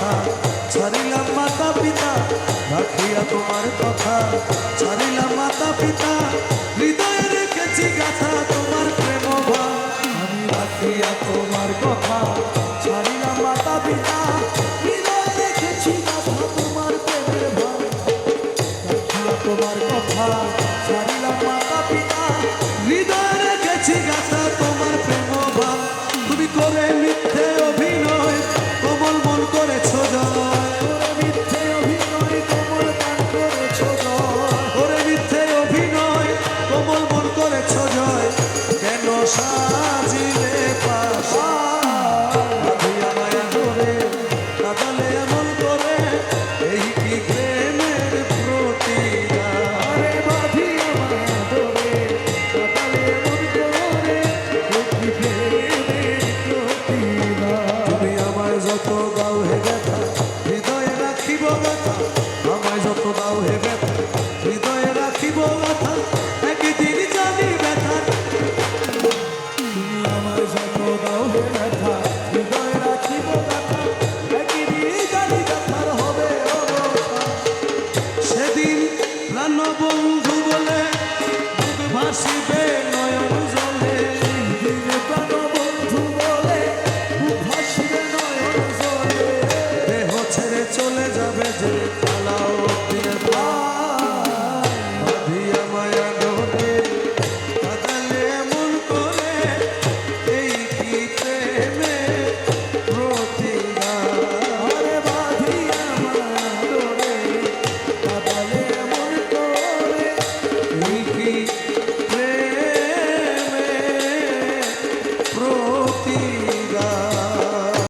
মাথা ছাড়িলাম মাতা পিতা রাখিয়া তোমার কথা। ছাড়িলাম মাতা পিতা দাও হে ব্যথা, হৃদয়ে রাখিব ব্যথা, আমায় যত দাও হে ব্যথা, হৃদয়ে রাখিব ব্যথা, একদিন জানি ব্যথা। আমায় যত দাও হে ব্যথা, হৃদয়ে রাখিব ব্যথা, একদিন জানি ব্যথার হবে সেদিন প্রাণ বন্ধু বলে ভাসিব